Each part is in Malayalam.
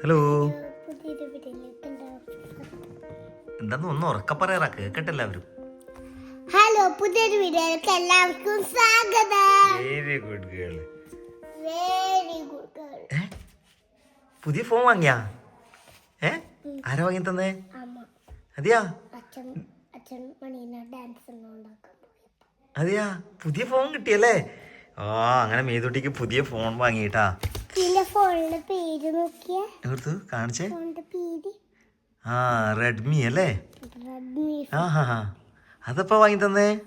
ഹലോ എന്താന്ന് ഒന്ന് ഉറക്ക പറയാറാ കേക്കട്ടെ എല്ലാവരും ഹലോ പുതിയൊരു വീഡിയോയിലേക്ക് എല്ലാവർക്കും സ്വാഗതം. Very good girl very good girl പുതിയ ഫോൺ വാങ്ങിയാ? ഏ? ആരാ വാങ്ങി തന്നേ? അമ്മ. അതെയാ? അതെയാ? പുതിയ ഫോൺ കിട്ടിയല്ലേ? ആ അങ്ങനെ മേതുട്ടിക്ക് പുതിയ ഫോൺ വാങ്ങിട്ടാ ഫോണിന്റെ പേര് നോക്കിയ. കാണിച്ചേ? ഫോണിന്റെ പേര്. ആ റെഡ്മി അല്ലേ? റെഡ്മി ആ ഹാ ഹാ. അതപ്പോ വാങ്ങി തന്നേ?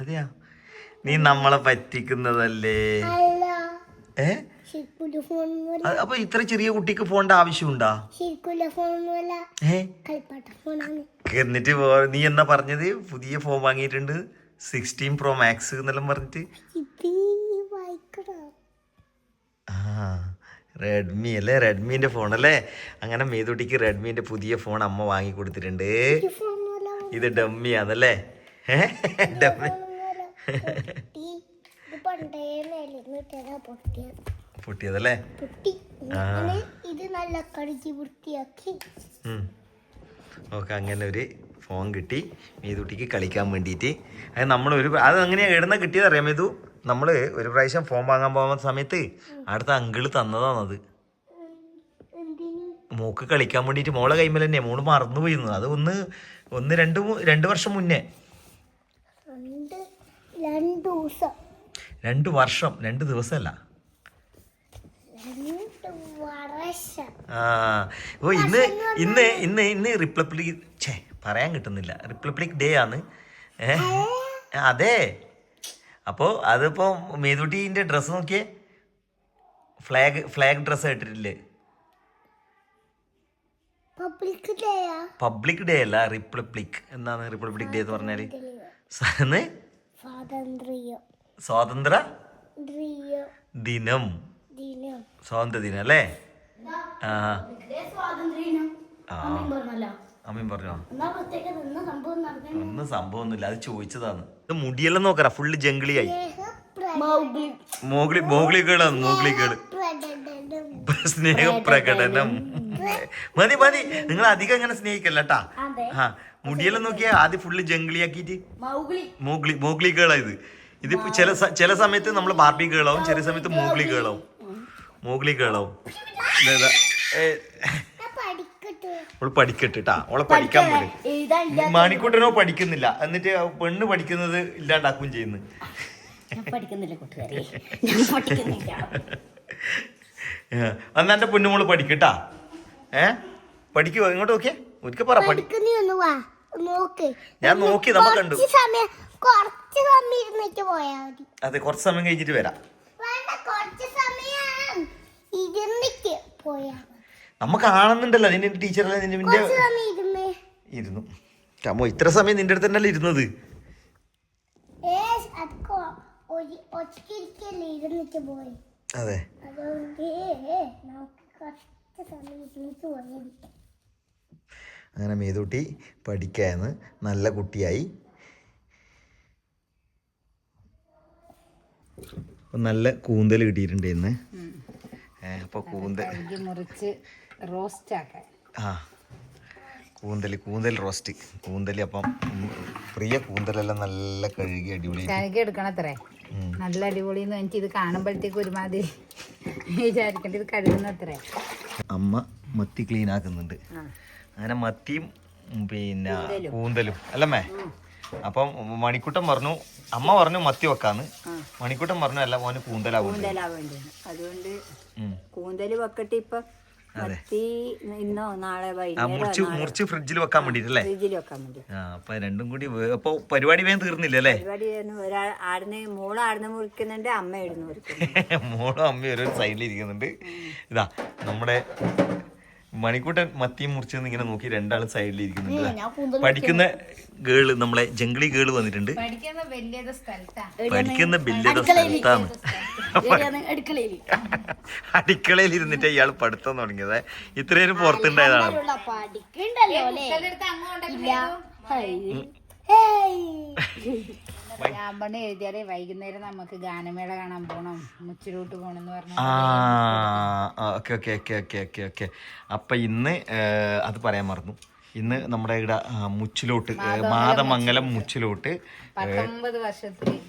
അതെയാ? നീ നമ്മളെ പറ്റിക്കുന്നതല്ലേ? ഏ? അപ്പൊ ഇത്ര ചെറിയ കുട്ടിക്ക് ഫോണിന്റെ ആവശ്യമുണ്ടാ? എന്നിട്ട് നീ എന്നാ പറഞ്ഞത്? പുതിയ ഫോൺ വാങ്ങിയിട്ടുണ്ട്. സിക്സ്റ്റീൻ പ്രോ മാക്സ് എന്നെല്ലാം പറഞ്ഞിട്ട്. റെഡ്മി അല്ലേ? റെഡ്മിന്റെ ഫോൺ അല്ലേ? അങ്ങനെ മേതുട്ടിക്ക് റെഡ്മിന്റെ പുതിയ ഫോൺ അമ്മ വാങ്ങി കൊടുത്തിട്ടുണ്ട് ഇത് ഡമ്മി ആണല്ലേ ഡമ്മി പൊട്ടിയതല്ലേ? ഇത് നല്ല വൃത്തിയാക്കി. ഓക്കെ അങ്ങനെ ഒരു ഫോൺ കിട്ടി. മേതുട്ടിക്ക് കളിക്കാൻ വേണ്ടിയിട്ട്. അത് നമ്മളൊരു ഒരു അത് അങ്ങനെയാ എവിടുന്ന കിട്ടിയതറിയാം മേതു? നമ്മൾ ഒരു പ്രാവശ്യം ഫോൺ വാങ്ങാൻ പോകുന്ന സമയത്ത് അടുത്ത അങ്കിൾ തന്നതാണത്. മോക്ക് കളിക്കാൻ വേണ്ടിയിട്ട് മോളെ കൈമേൽ തന്നെ മോൾ മറന്നു പോയിരുന്നു അത് ഒന്ന് ഒന്ന് രണ്ട് രണ്ട് വർഷം മുന്നേ. രണ്ട് വർഷം രണ്ട് ദിവസമല്ല ആ ഓ ഇന്ന് ഇന്ന് ഇന്ന് ഇന്ന് റിപ്പബ്ലിക് ഛേ പറയാൻ കിട്ടുന്നില്ല. റിപ്പബ്ലിക് ഡേ ആണ്. ഏ? അതെ. അപ്പോൾ അതിപ്പോൾ മേതുട്ടീന്റെ ഡ്രസ്സ് നോക്കിയേ. ഫ്ലാഗ് ഫ്ലാഗ് ഡ്രസ്സ് ഇട്ടിട്ടില്ലേ പബ്ലിക് ഡേയാ പബ്ലിക് ഡേ അല്ല റിപ്പബ്ലിക് എന്നാണ് റിപ്പബ്ലിക് ഡേ എന്ന് പറഞ്ഞാൽ സന്ന് സ്വാതന്ത്ര്യം. ദിനം. സ്വാതന്ത്ര്യ ദിനം അല്ലേ? ആ. ആ അമ്മയും പറഞ്ഞോ ഒന്നും സംഭവമൊന്നുമില്ല അത് ചോദിച്ചതാണ്. ഇത് മുടിയെല്ലാം നോക്കറ ഫുള്ള് ജംഗിളിയായി. മോഗ്ലി മോഗ്ലികളാണ് മോഗ്ലികൾ പ്രകടനം സ്നേഹപ്രകടനം. മതി മതി. നിങ്ങൾ അധികം ഇങ്ങനെ സ്നേഹിക്കല്ലട്ടാ. അതെ. ആ മുടിയെല്ലാം നോക്കിയാ ആദ്യം ഫുള്ള് ജംഗിളിയാക്കിയിട്ട്. മോഗ്ലി. മോഗ്ലി കേളാ ഇത്. ഇതിപ്പോ ചില ചില സമയത്ത് നമ്മൾ ബാർബി ഗേളാവും ചില സമയത്ത് മോഗ്ലി. ഗേളാവും മോഗ്ലി ഗേളാവും ഇതാ, ഏ, ഞാൻ പഠിക്കട്ടെ അവൾ പഠിക്കട്ടെട്ടാ അവളെ പഠിക്കാൻ പോലെ മാണിക്കൂട്ടനോ പഠിക്കുന്നില്ല. എന്നിട്ട് പെണ്ണ് പഠിക്കുന്നത് ഇല്ലാണ്ടാക്കുകയും ചെയ്യുന്നു. അന്ന് എന്റെ പൊന്നുമോൾ പഠിക്കട്ടാ ഏ പഠിക്കുവോ? ഇങ്ങോട്ട് നോക്കിയേ. ഒരിക്കൽ പറ ഞാൻ നോക്കി നമ്മ കണ്ടു. അതെ കുറച്ച് സമയം കഴിഞ്ഞിട്ട് വരാം. കുറച്ച് സമയം ഇരുന്നിട്ട് പോയാ നമ്മ കാണുന്നുണ്ടല്ലോ നിന്റെ ടീച്ചറല്ലേ നിന്റെ നിന്റെ കുറച്ച് സമയം ഇരുന്ന്. ഇരുന്നു. ചമ്മോ ഇത്ര സമയം നിന്റെ അടുത്ത് തന്നെയല്ലേ ഇരുന്നത്? ഏ അത്. അങ്ങനെ മേതൂട്ടി പഠിക്കാന്ന് നല്ല കുട്ടിയായി. അപ്പൊ നല്ല കൂന്തൽ കിട്ടിയിട്ടുണ്ട് ഇന്ന്. അപ്പോൾ കൂന്തൽ മുറിച്ച് റോസ്റ്റ് ആക്കാൻ ആ കൂന്തൽ കൂന്തൽ റോസ്റ്റ്. കൂന്തൽ അപ്പം പ്രിയ കൂന്തലെല്ലാം നല്ല കഴുകി അടിപൊളി കഴുകി എടുക്കണത്രേ. നല്ല അടിപൊളി എന്ന് എനിക്ക് ഇത് കാണുമ്പോഴത്തേക്ക് ഒരുമാതിരി വിചാരിക്കേണ്ട ഇത് കഴുകുന്നത്രേ. അമ്മ മത്തി ക്ലീൻ ആക്കുന്നുണ്ട്. അങ്ങനെ മത്തിയും പിന്നെ കൂന്തലും. അല്ലമ്മേ? അപ്പം മണിക്കുട്ടൻ പറഞ്ഞു അമ്മ പറഞ്ഞു മത്തി വെക്കാന്ന്. മണിക്കുട്ടൻ പറഞ്ഞു അല്ല മോന് കൂന്തലാവും കൂന്തലാ അതുകൊണ്ട് കൂന്തൽ കൂന്തൽ വെക്കട്ടെ ഇപ്പൊ. മത്തി ഇന്നോ നാളെ മുറിച്ച് മുറിച്ച് ഫ്രിഡ്ജിൽ വെക്കാൻ വേണ്ടിട്ടല്ലേ? ഫ്രിഡ്ജിൽ വെക്കാൻ വേണ്ടി. അപ്പൊ രണ്ടും കൂടി അപ്പൊ പരിപാടി വേഗം തീർന്നില്ല അല്ലേ? പരിപാടി ആയിരുന്നു. ഒരാൾ ആടുന്ന് മോൾ ആടുന്ന് മുറിക്കുന്നുണ്ട് അമ്മ ഇടുന്ന് മുറിക്കുന്നു മോളും അമ്മയും ഒരു സൈഡിൽ ഇരിക്കുന്നുണ്ട്. ഇതാ നമ്മുടെ മണിക്കൂട്ടൻ മത്തിയും മുറിച്ചെന്ന് ഇങ്ങനെ നോക്കി രണ്ടാളും സൈഡിൽ ഇരിക്കുന്നുണ്ട് പഠിക്കുന്ന ഗേൾ നമ്മളെ ജംഗ്ലി ഗേൾ വന്നിട്ടുണ്ട്. പഠിക്കുന്ന വലിയത് സ്ഥലത്താണ്. അടുക്കളയിൽ അടുക്കളയിൽ ഇരുന്നിട്ട് ഇയാൾ പഠിത്തം തുടങ്ങിയത്. ഇത്രയും പുറത്തുണ്ടായതാണ്. പഠിക്കണ്ടല്ലോ എഴുതിയാലേ വൈകുന്നേരം നമുക്ക് ഗാനമേള കാണാൻ പോണം. മുച്ചിലോട്ട് പോണെന്ന് പറഞ്ഞു okay okay okay okay okay okay. അപ്പം ഇന്ന് അത് പറയാൻ മറന്നു. ഇന്ന് നമ്മുടെ ഇവിടെ മുച്ചിലോട്ട് മാതമംഗലം മുച്ചിലോട്ട്.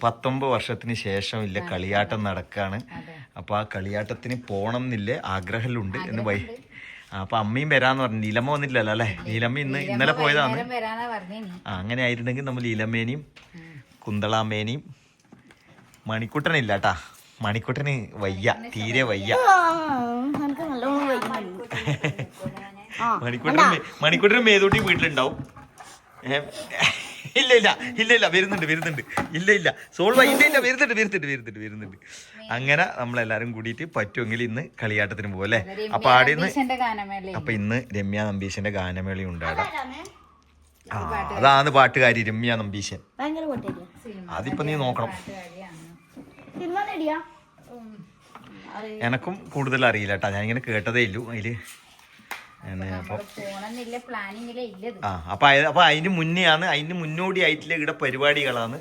പത്തൊമ്പത് വർഷത്തിന് ശേഷം ഇല്ല കളിയാട്ടം നടക്കാണ്. അപ്പൊ ആ കളിയാട്ടത്തിന് പോണം എന്നില്ല ആഗ്രഹമുണ്ട് എന്ന് വൈ അപ്പൊ അമ്മയും വരാന്ന് പറഞ്ഞു. നീലമ്മ വന്നില്ലല്ലോ അല്ലെ? നീലമ്മ ഇന്ന് ഇന്നലെ പോയതാണ് ആ അങ്ങനെ ആയിരുന്നെങ്കിൽ നമ്മൾ ലീലമ്മേനെയും കുന്തളാമ്മേനെയും മണിക്കുട്ടനില്ല കേട്ടാ മണിക്കുട്ടന് വയ്യ തീരെ വയ്യ. മണിക്കുട്ടൻ മണിക്കുട്ടൻ മേതൂട്ടി വീട്ടിലുണ്ടാവും. ഇല്ല ഇല്ല ഇല്ല ഇല്ല വരുന്നുണ്ട് വരുന്നുണ്ട്. ഇല്ല ഇല്ല. സോൾവ് ഇല്ല ഇല്ല വരുന്നുണ്ട് വരുന്നുണ്ട് വരുന്നുണ്ട് വരുന്നുണ്ട്. അങ്ങനെ നമ്മളെല്ലാരും കൂടിയിട്ട് പറ്റുമെങ്കിൽ ഇന്ന് കളിയാട്ടത്തിന് പോകും അല്ലേ? അപ്പൊ ആടെ നിന്ന് ഗാനമേള അപ്പൊ ഇന്ന് രമ്യ നമ്പീശന്റെ ഗാനമേളി ഉണ്ടാകാം ആ അതാണ് പാട്ടുകാരി രമ്യ നമ്പീശൻ. അതിപ്പോ നീ നോക്കണം. എനക്കും കൂടുതൽ അറിയില്ല കേട്ടാ ഞാൻ ഇങ്ങനെ കേട്ടതേ ഇല്ലു. അതിൽ അപ്പൊ ആ അപ്പൊ അതിന് മുന്നെയാണ് അതിന് മുന്നോടിയായിട്ടുള്ള ഇവിടെ പരിപാടികളാണ്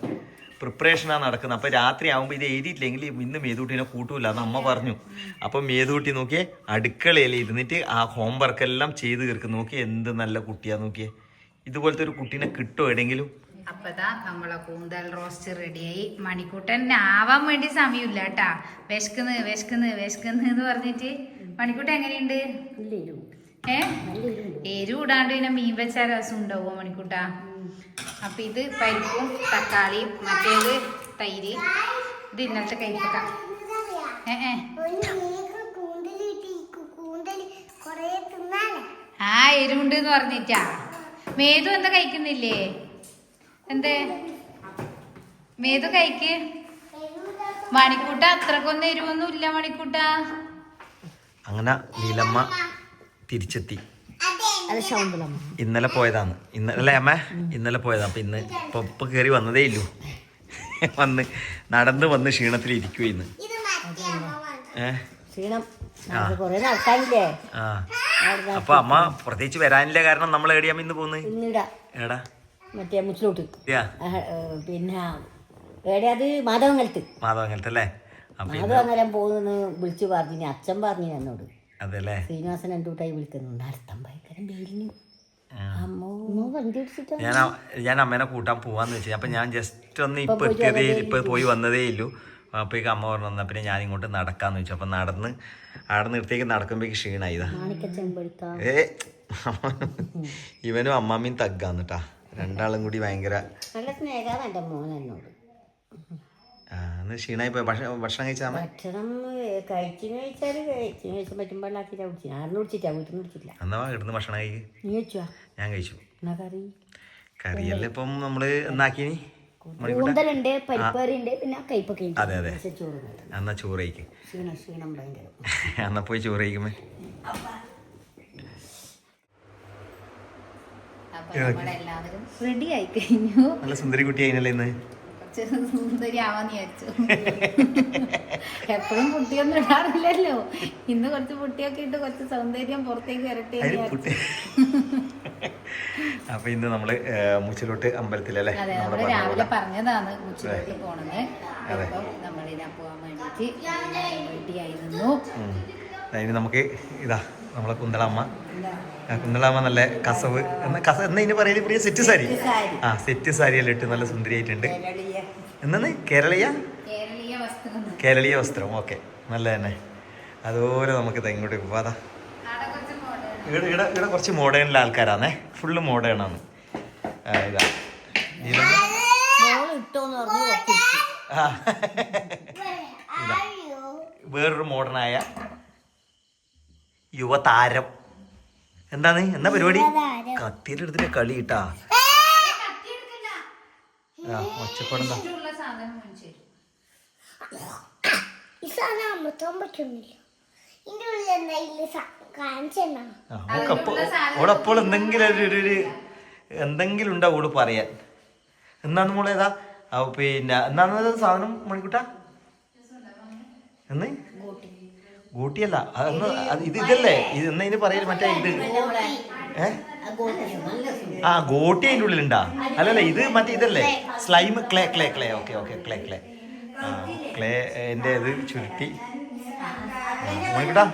പ്രിപ്പറേഷനാണ് നടക്കുന്നത്. അപ്പൊ രാത്രി ആകുമ്പോൾ ഇത് എഴുതിയിട്ടില്ലെങ്കിൽ ഇന്ന് മേതൂട്ടിനെ കൂട്ടൂല എന്ന് അമ്മ പറഞ്ഞു. അപ്പൊ മേതൂട്ടി നോക്കിയേ അടുക്കളയിൽ ഇരുന്നിട്ട് ആ ഹോംവർക്ക് എല്ലാം ചെയ്ത് തീർക്കും നോക്കിയേ എന്ത് നല്ല കുട്ടിയാ നോക്കിയേ. ഇതുപോലത്തെ ഒരു കുട്ടീനെ കിട്ടുമോ എവിടെയെങ്കിലും? അപ്പതാ നമ്മളെ കൂന്തൽ റോസ്റ്റ് റെഡിയായി. മണിക്കൂട്ടൻ ആവാൻ വേണ്ടി സമയമില്ല കേട്ടാ വിശക്കുന്ന് വിശക്കുന്ന് വിശക്കുന്ന് എന്ന് പറഞ്ഞിട്ട്. മണിക്കൂട്ടൻ എങ്ങനെയുണ്ട്? ഏ? എരിവ് ഇടാണ്ട് പിന്നെ മീൻ വെച്ച രസം ഉണ്ടാവുമോ മണിക്കൂട്ട? അപ്പൊ ഇത് പരിപ്പും തക്കാളിയും മറ്റേത് തൈര്. ഇത് ഇന്നത്തെ കൈപ്പക്ക. ആ എരിവുണ്ട് എന്ന് പറഞ്ഞിട്ടാ. മേതു എന്താ കഴിക്കുന്നില്ലേ? എന്തേ? മേതു കൈക്ക് മണിക്കൂട്ട അത്രക്കൊന്നും എരിവൊന്നും ഇല്ല മണിക്കൂട്ട. അങ്ങനെ നീലമ്മ തിരിച്ചെത്തി. ഇന്നലെ പോയതാണ്. ഇന്നലെ അമ്മ? ഇന്നലെ പോയതാണ്. അപ്പൊ ഇന്ന് ഇപ്പൊ ഇപ്പൊ കയറി വന്നതേ ഇല്ലു. വന്ന് നടന്ന് വന്ന് ക്ഷീണത്തിൽ ഇരിക്കുക ഇന്ന്. അപ്പൊ അമ്മ പ്രത്യേകിച്ച് വരാനില്ല കാരണം നമ്മൾ എവിടെയാ ഇന്ന് പോകുന്നത് എടാ മറ്റേ മുച്ചിലോട്ട്. പിന്നെ എവിടെ അത്? മാധവങ്ങലത്ത് മാധവങ്ങലത്ത് അല്ലേ? മാധവങ്ങലം പോകുന്നു വിളിച്ചു പറഞ്ഞു. അച്ഛൻ പറഞ്ഞു എന്നോട്. അതെല്ലേ? ശ്രീനിവാസൻ രണ്ടു കൂട്ടായി വിളിക്കുന്നുണ്ട്. അർത്ഥം ഭയങ്കര വെയിലിന് ഞാൻ ഞാൻ അമ്മേനെ കൂട്ടാൻ പോവാന്ന് വെച്ചാൽ അപ്പൊ ഞാൻ ജസ്റ്റ് ഒന്ന് ഇപ്പൊ എത്തിയതേ ഇപ്പൊ പോയി വന്നതേ ഇല്ലു. അപ്പോഴേക്ക് അമ്മ പറഞ്ഞു വന്ന പിന്നെ ഞാൻ ഇങ്ങോട്ട് നടക്കാന്ന് വെച്ചു. അപ്പൊ നടന്ന് അവിടെ നിർത്തിയേക്ക് നടക്കുമ്പോഴേക്ക് ക്ഷീണായതാ ഏ ഇവനും അമ്മാമ്മയും തഗ്ഗാന്ന് കേട്ടാ രണ്ടാളും കൂടി ഭയങ്കര നല്ല സ്നേഹമാണ് എന്റെ മോൻ എന്നോട്. ആ, അന്ന് ക്ഷീണായി പോയി. ഭക്ഷണം ഭക്ഷണം കഴിച്ചാൽ ഭക്ഷണം ആരും വീട്ടിൽ നിന്ന് എന്നാ ഇടുന്ന് ഭക്ഷണം കഴിക്ക്. നീ വെച്ചുവാ ഞാൻ കഴിച്ചു. എന്നാ കറി? കറിയെല്ലാം ഇപ്പം നമ്മൾ എന്നാക്കിനി കൂന്തലുണ്ട് പിന്നെ കയ്പൊക്കെ അതെ അതെ. എന്നാ ചോറ് കഴിക്ക്. എന്നാ പോയി ചോറ് കഴിക്കുമ്പോ അപ്പൊ നമ്മളെല്ലാവരും റെഡി ആയി കഴിഞ്ഞു. നല്ല സുന്ദരി കുട്ടി അതിനല്ലേ ഇന്ന് എപ്പോഴും പുട്ടിയൊന്നും ഇടാറില്ലല്ലോ. ഇന്ന് കുറച്ച് പുട്ടിയൊക്കെ ഇട്ട് കുറച്ച് സൗന്ദര്യം പുറത്തേക്ക് വരട്ടെ അപ്പൊ ഇന്ന് നമ്മൾ മുച്ചിലോട്ട് അമ്പലത്തിലല്ലേ നമ്മൾ നമ്മൾ രാവിലെ പറഞ്ഞതാണ് മുച്ചിലോട്ട് പോണെന്ന് അപ്പൊ നമ്മളിതാ പോവാൻ വേണ്ടിട്ട് റെഡി ആയി നിന്നു അതിന് നമുക്ക് ഇതാ നമ്മളെ കുന്തളമ്മ. കുന്തളമ്മ നല്ല കസവ്. എന്ന കസ എന്ന ഇനി പറയുന്നത് പ്രിയ സെറ്റ് സാരി ആ സെറ്റ് സാരി എല്ലാം ഇട്ട് നല്ല സുന്ദരിയായിട്ടുണ്ട്. എന്നാണ് കേരളീയ? കേരളീയ വസ്ത്രം. കേരളീയ വസ്ത്രം ഓക്കെ. നല്ല തന്നെ. അതുപോലെ നമുക്ക് ഇതെങ്ങോട്ട് ഇങ്ങോട്ട് പോവാതാ. ഇവിടെ ഇവിടെ ഇവിടെ കുറച്ച് മോഡേണിലെ ആൾക്കാരാണേ ഫുള്ള് മോഡേൺ ആണ്. ആ, ഇതാ. ഇതാ. വേറൊരു മോഡേണായ യുവതാരം. എന്താണ്? എന്താ പരിപാടി? കത്തിയിലെടുത്തിട്ട് കളി കിട്ടാ ആ ഒച്ചപ്പാടെന്താ? എന്തെങ്കിലും ഓളപ്പോൾ എന്തെങ്കിലും ഒരു ഒരു- ഒരു എന്തെങ്കിലും ഉണ്ടാവും ഓൾ പറയാൻ? എന്നാന്ന് മോളേതാ പിന്നെ എന്നാന്ന് സാധനം മണിക്കൂട്ടാ? എന്ന് ഗൂട്ടിയല്ല. അത് ഒന്ന് അത് ഇത് ഇതല്ലേ? ഇത് എന്നാ ഇതിന് പറയൽ മറ്റേ ഇത്. ഏ? ആ ഗോട്ടി അതിന്റെ ഉള്ളിലുണ്ടാ? അല്ലല്ല ഇത് മറ്റേ ഇതല്ലേ? Slime clay. Clay clay okay okay clay clay. ആ ക്ലേ എന്റെ ഇത് ചുരുട്ടി. പോവാ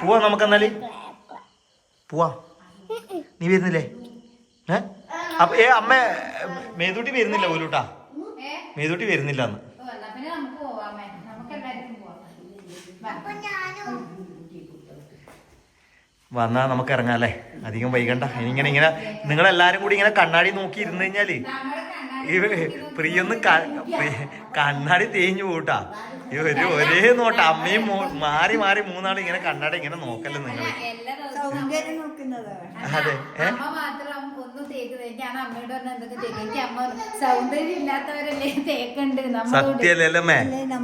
പോവാ നമുക്കെന്നാൽ പോവാ. നീ വരുന്നില്ലേ? ഏ? അപ്പൊ ഏ അമ്മ മേതൂട്ടി വരുന്നില്ല പോലൂട്ടാ. ഏ? മേതൂട്ടി വരുന്നില്ല അന്ന് ഓ, എന്നാ പിന്നെ നമുക്ക് പോവാമേ നമുക്ക് എല്ലാവർക്കും പോവാം വാ. അപ്പൊ ഞാനും വന്നാ നമുക്ക് ഇറങ്ങാം അല്ലേ? അധികം വൈകണ്ട. ഇങ്ങനെ നിങ്ങൾ നിങ്ങളെല്ലാരും കൂടി ഇങ്ങനെ കണ്ണാടി നോക്കി ഇരുന്ന് കഴിഞ്ഞാൽ പ്രിയൊന്നും കണ്ണാടി തേഞ്ഞു പോട്ടാ. ഒരു ഒരേ നോട്ട. അമ്മയും മാറി മാറി മൂന്നാളും ഇങ്ങനെ കണ്ണാടി ഇങ്ങനെ നോക്കല്ലേ നിങ്ങൾ അതെ ഏ? അമ്മ മാത്രം ഒന്നും തേക്കുന്നത് ഞാൻ അമ്മയോട് പറഞ്ഞ എന്തൊക്കെ തേക്കും? എനിക്ക് അമ്മ സൗന്ദര്യം ഇല്ലാത്തവരല്ലേ? തേക്കണ്ട്. നമ്മളോട് സത്യല്ലേ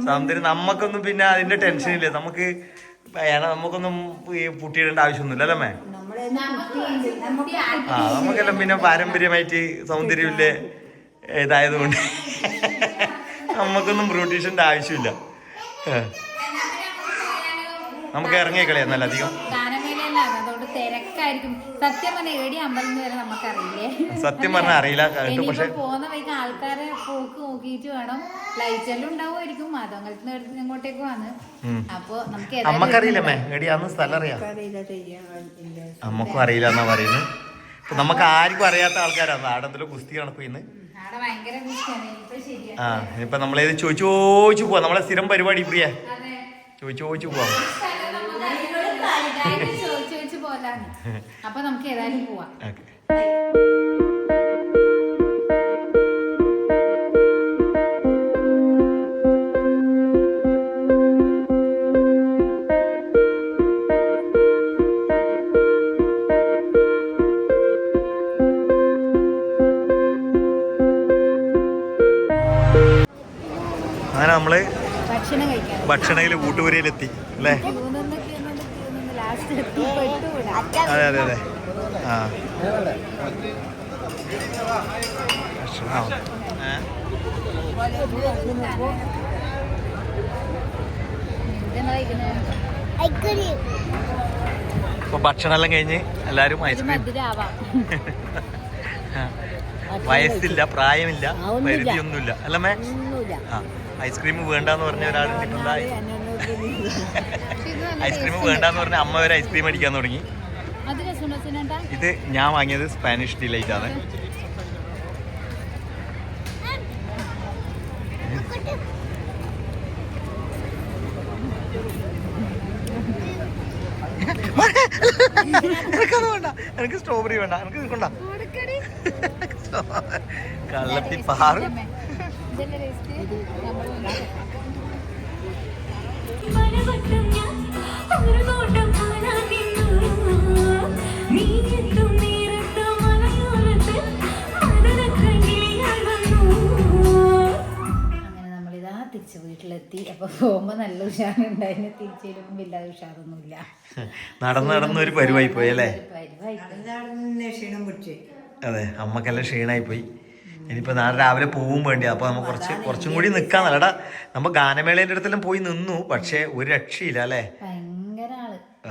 സൗന്ദര്യം നമ്മക്കൊന്നും പിന്നെ അതിന്റെ ടെൻഷൻ ഇല്ല. നമുക്ക് നമുക്കൊന്നും ഈ പുട്ടിയിടേണ്ട ആവശ്യമൊന്നുമില്ല അല്ലേ മേ ആ നമുക്കെല്ലാം പിന്നെ പാരമ്പര്യമായിട്ട് സൗന്ദര്യമില്ലേ ഇതായതുകൊണ്ട്. നമുക്കൊന്നും ബ്യൂട്ടീഷ്യന്റെ ആവശ്യമില്ല. നമുക്ക് ഇറങ്ങിക്കളയാ നല്ല അധികം തിരക്കായിരിക്കും സത്യം പറഞ്ഞ ഏടി അമ്പലം വരെ നമുക്കറിയില്ലേ? സത്യം പറഞ്ഞാൽ അറിയില്ല. പക്ഷെ പോകുന്ന വഴിക്ക് ആൾക്കാരെ പോക്ക് നോക്കിയിട്ട് വേണം. ലൈറ്റ് എല്ലാം ഉണ്ടാവുമായിരിക്കും. മാധവങ്കലത്തിന് അടുത്ത് ഇങ്ങോട്ടേക്ക് വന്ന്. അപ്പൊ നമുക്ക് ഏതായാലും അമ്മക്കറിയില്ലമ്മേ എടിയാന്ന് സ്ഥലം അറിയാം. അമ്മക്കും അറിയില്ല എന്നാ പറയുന്നത്. നമുക്ക് ആർക്കും അറിയാത്ത ആൾക്കാരാണ് നാടത്തിൽ കുസ്തി നടക്കുന്നു ആ ഇപ്പൊ നമ്മളേത് ചോദിച്ചു ചോദിച്ചു പോവാ. നമ്മളെ സ്ഥിരം പരിപാടി പ്രിയ അതെ. ചോദിച്ചു ചോദിച്ചു പോവാം ചോദിച്ച് അപ്പൊ നമുക്ക് ഏതായാലും പോവാം. അങ്ങനെ നമ്മൾ ഭക്ഷണം കഴിക്കാം ഭക്ഷണയിൽ കൂട്ടുപുരയിലെത്തി അല്ലേ? അതെ അതെ അതെ. ആ. ഇപ്പൊ ഭക്ഷണം എല്ലാം കഴിഞ്ഞ് എല്ലാരും ഐസ്ക്രീം വയസ്സില്ല പ്രായമില്ല പരിധിയൊന്നുമില്ല. അല്ലമ്മേ? ആ ഐസ്ക്രീം വേണ്ടെന്ന് പറഞ്ഞ എന്താ ഐസ്ക്രീം വേണ്ടെന്ന് പറഞ്ഞ അമ്മ വരെ ഐസ്ക്രീം അടിക്കാൻ തുടങ്ങി. ഇത് ഞാൻ വാങ്ങിയത് സ്പാനിഷ് ഡിലൈറ്റ് ആണ്. എനിക്കത് വേണ്ട. എനിക്ക് സ്ട്രോബെറി വേണ്ട. എനിക്ക് നിൽക്കണ്ട കൊണ്ട. കള്ളത്തി പാറ്. ഒരു തിരിച്ച് വീട്ടിലെത്തി. അപ്പൊ പോകുമ്പോ നല്ല ഉഷാറുണ്ടായിരുന്നു. തിരിച്ചു വരുമ്പോ ഇല്ലാതെ ഉഷാറൊന്നുമില്ല. നടന്ന് നടന്ന് ഒരു പരിവായി പോയി. അല്ലേ അതെ അമ്മക്കെല്ലാം ക്ഷീണായി പോയി. ഇനിയിപ്പോ നാളെ രാവിലെ പോവും വേണ്ടി അപ്പൊ നമ്മ കുറച്ച് കുറച്ചും കൂടി നിക്കാന്നല്ലടാ നമ്മ ഗാനമേളയുടെ അടുത്തെല്ലാം പോയി നിന്നു. പക്ഷെ ഒരു രക്ഷയില്ല അല്ലേ?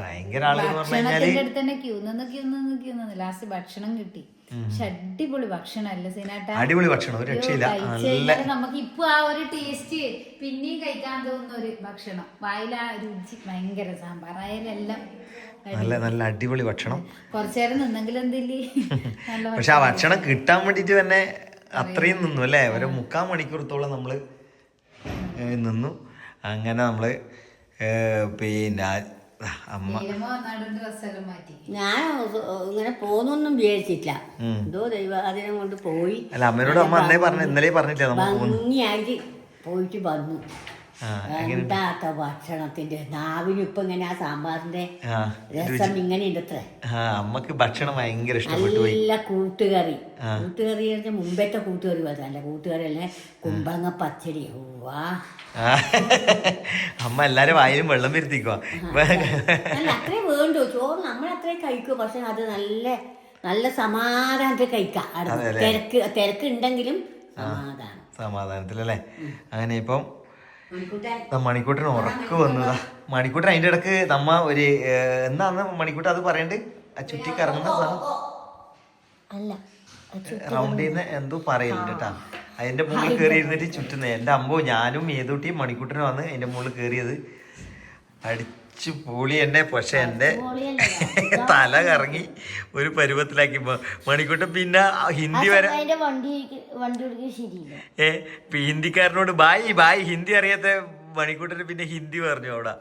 ഭയങ്കര ആൾ ഭയങ്കര ആളെന്ന് പറഞ്ഞു കഴിഞ്ഞാൽ ഭക്ഷണത്തിന്റെ അടുത്ത് തന്നെ ക്യൂ നിന്ന് ക്യൂ നിന്ന് ക്യൂ നിന്ന്. ലാസ്റ്റ് ഭക്ഷണം കിട്ടി. പക്ഷെ അടിപൊളി ഭക്ഷണം അല്ലേ സീനാട്ട. അടിപൊളി ഭക്ഷണം ഒരു രക്ഷയില്ല. നല്ല നമുക്ക് ഇപ്പൊ ആ ഒരു ടേസ്റ്റ് പിന്നെയും കഴിക്കാൻ തോന്നുന്ന ഒരു ഭക്ഷണം. വായില രുചി ഭയങ്കര സാമ്പാറായാലും എല്ലാം നല്ല നല്ല അടിപൊളി ഭക്ഷണം. കുറച്ചേരം നിന്നെങ്കിലും എന്തില്ലേ? പക്ഷെ ആ ഭക്ഷണം. കിട്ടാൻ വേണ്ടിട്ട് തന്നെ അത്രയും നിന്നു അല്ലേ? ഒരു മുക്കാൽ മണിക്കൂറത്തോളം നമ്മൾ നിന്നു. അങ്ങനെ നമ്മൾ പിന്നെ അമ്മ. ഞാൻ ഇങ്ങനെ പോന്നൊന്നും വിചാരിച്ചില്ല എന്തോ എന്തോ അതിനെ കൊണ്ട് പോയി. അല്ല അമ്മയോട് അമ്മ അന്നേ പറഞ്ഞു ഇന്നലെ പറഞ്ഞില്ല ഭംഗിയായിട്ട് പോയിട്ട് വന്നു. എന്താത്ത ഭക്ഷണത്തിന്റെ നാവിന് ഇപ്പൊ ഇങ്ങനെ ആ സാമ്പാറിന്റെ രസം ഇങ്ങനെ ഉണ്ടത്രേ അമ്മയ്ക്ക് ഭക്ഷണം ഭയങ്കര ഇഷ്ടപ്പെട്ടു നല്ല കൂട്ടുകറി. കൂട്ടുകറി മുമ്പത്തെ കൂട്ടുകറി പോലെ നല്ല കൂട്ടുകറി അല്ലേ കുമ്പളങ്ങ പച്ചടി. വാ. അമ്മ എല്ലാരും വായിലും വെള്ളം വരുത്തിക്കുവാ അല്ല അത്രേ വേണ്ടു. ചോറ് നമ്മൾ അത്രേ കഴിക്കും. പക്ഷെ അത് നല്ല നല്ല സമാധാനത്തിൽ കഴിക്കാം. തിരക്ക് തിരക്ക് ഉണ്ടെങ്കിലും സമാധാനം. സമാധാനത്തിലല്ലേ? അങ്ങനെ ഇപ്പം മണിക്കൂട്ടൻ. ഉറക്ക് വന്നതാ. മണിക്കൂട്ടൻ അതിന്റെ ഇടയ്ക്ക് നമ്മ ഒരു എന്നാന്ന് മണിക്കൂട്ടൻ അത് പറയണ്ട്? ആ ചുറ്റി കറങ്ങുന്ന സാധനം. അല്ല റൗണ്ട് ചെയ്യുന്ന എന്തോ പറയുന്നുണ്ട് കേട്ടാ അതിന്റെ മുകളിൽ കയറി ഇരുന്നിട്ട് ചുറ്റുന്നത് എന്റെ അമ്പോ ഞാനും ഏതൂട്ടിയും മണിക്കൂട്ടനും വന്ന് അതിന്റെ മുകളിൽ കയറിയത് അടി അടിച്ചു പൊളി എന്നെ പക്ഷെ എന്റെ തല കറങ്ങി ഒരു പരുവത്തിലാക്കി. മണിക്കൂട്ടം പിന്നെ ഹിന്ദി വരെ ഏ ഹിന്ദിക്കാരനോട് ബായ് ബായ് ഹിന്ദി അറിയാത്ത മണിക്കൂട്ടന് പിന്നെ ഹിന്ദി പറഞ്ഞു അവിടെ.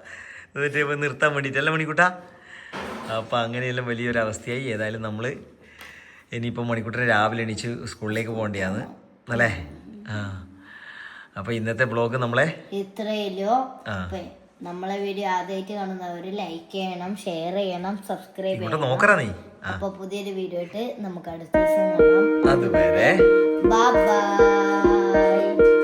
എന്നിട്ട് ഇപ്പൊ നിർത്താൻ വേണ്ടിയിട്ട് അല്ല മണിക്കൂട്ട? അപ്പം അങ്ങനെയെല്ലാം വലിയൊരു അവസ്ഥയായി ഏതായാലും നമ്മൾ ഇനിയിപ്പോൾ മണിക്കൂട്ടന് രാവിലെ എണീച്ച് സ്കൂളിലേക്ക് പോകേണ്ടതാണ് അല്ലേ? ആ. അപ്പോൾ ഇന്നത്തെ ബ്ലോഗ് നമ്മളെ ഇത്രയല്ലോ ആ. നമ്മളെ വീഡിയോ ആദ്യമായിട്ട് കാണുന്നവർ ലൈക്ക് ചെയ്യണം ഷെയർ ചെയ്യണം സബ്സ്ക്രൈബ് ചെയ്യണം. അപ്പൊ പുതിയൊരു വീഡിയോ ആയിട്ട് നമുക്ക് അടുത്ത ദിവസം കാണാം. അതുവരെ. ബൈ